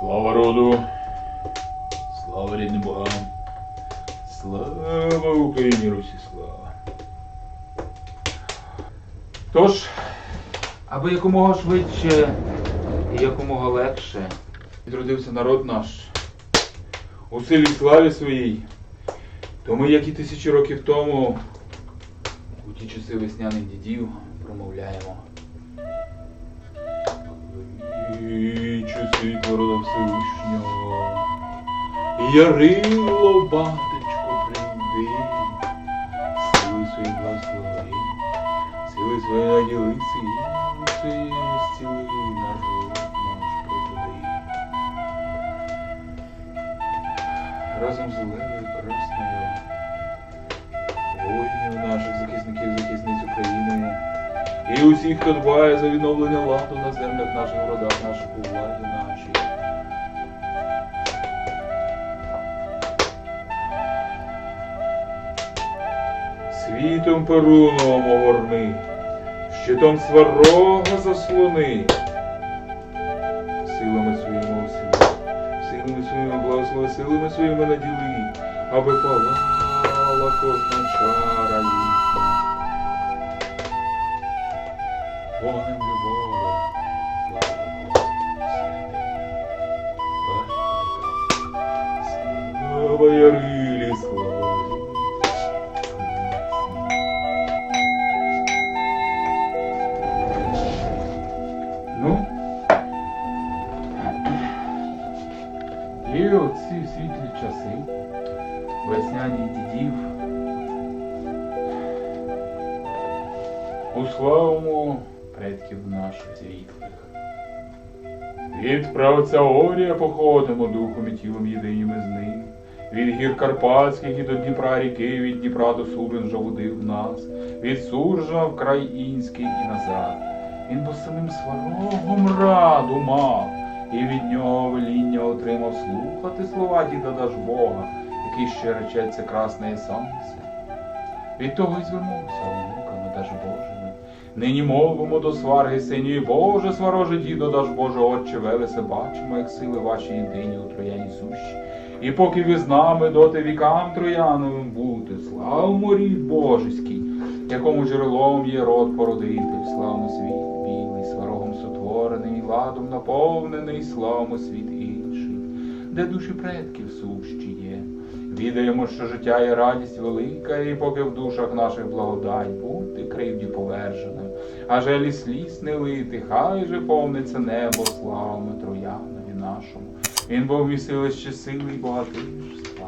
Слава роду! Слава рідним богам! Слава Україні, Русі, слава! Тож, аби якомога швидше і якомога легше відродився народ наш у силі славі своїй, то ми, як і тисячі років тому, у ті часи весняних дідів промовляємо. Часи рода Всевишнього, Ярило, батечко, прийди, сили свої благослови, сили свої наділи, сили зціли народ наш пробуди. Разом з Оленою і усіх, хто дбає за відновлення ладу на землях наших родах, наших у владі. Світом перуновим огорни, щитом сварога заслони, силами своїми осілі, силами своїми благослови, силами своїми наділи, аби палала кожна чара Вогнем любови, Слава Ярилі, слава! Ну, і оці світлі часи, весняні дідів, у славу предків наших світлих. Від правця Орія походимо духом і тілом єдиніми з ним. Від гір Карпатських і до Дніпра ріки, від Дніпра до Суржа водив нас, від Суржа в край Інський і назад. Він бо самим сварогом раду мав, і від нього веління отримав слухати слова діда Дажбога, який ще речеться красне сонце. Від того й звернувся Дажбожими. Нині мовимо до сварги синьої, Боже, свароже дідо даж Боже, Отче, велесе, бачимо, як сили ваші єдині у трояні сущі. І поки ви з нами доти вікам трояновим бути, славмо рід Божеський, якому джерелом є род породитель, славмо світ білий, сварогом сотворений, ладом наповнений, славмо світ інший, де душі предків сущі є. Відаємо, що життя є радість велика, і поки в душах наших благодать бути кривді поверженим, а желі сліз не лити, хай же повниться небо славами Троянові нашому. Він був місилище сили і богатирства.